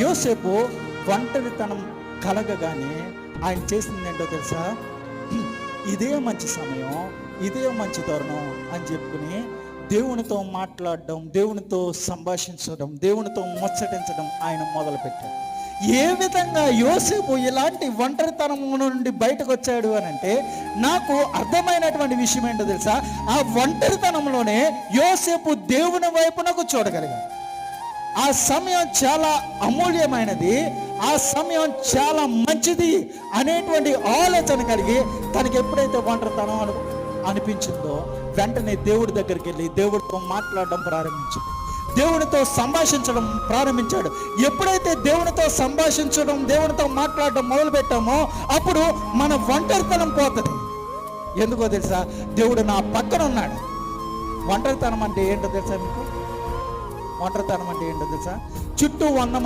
యోసేపు ఒంటరితనం కలగగానే ఆయన చేసింది ఏంటో తెలుసా? ఇదే మంచి సమయం ఇదే మంచి తరుణం అని చెప్పుకుని దేవునితో మాట్లాడడం దేవునితో సంభాషించడం దేవునితో ముచ్చటించడం ఆయన మొదలుపెట్టాడు. ఏ విధంగా యోసేపు ఇలాంటి ఒంటరితనం నుండి బయటకు వచ్చాడు అని అంటే నాకు అర్థమైనటువంటి విషయం ఏంటో తెలుసా? ఆ ఒంటరితనంలోనే యోసేపు దేవుని వైపునకు చూడగలిగాడు. ఆ సమయం చాలా అమూల్యమైనది ఆ సమయం చాలా మంచిది అనేటువంటి ఆలోచన కలిగి తనకి ఎప్పుడైతే ఒంటరితనం అను అనిపించిందో వెంటనే దేవుడి దగ్గరికి వెళ్ళి దేవుడితో మాట్లాడడం ప్రారంభించింది. దేవునితో సంభాషించడం ప్రారంభించాడు. ఎప్పుడైతే దేవునితో సంభాషించడం దేవునితో మాట్లాడడం మొదలు పెట్టామో అప్పుడు మన ఒంటరితనం పోతుంది. ఎందుకో తెలుసా? దేవుడు నా పక్కన ఉన్నాడు. ఒంటరితనం అంటే ఏంటో తెలుసా మీకు? ఒంటరితనం అంటే ఏంటో తెలుసా? చుట్టూ వంద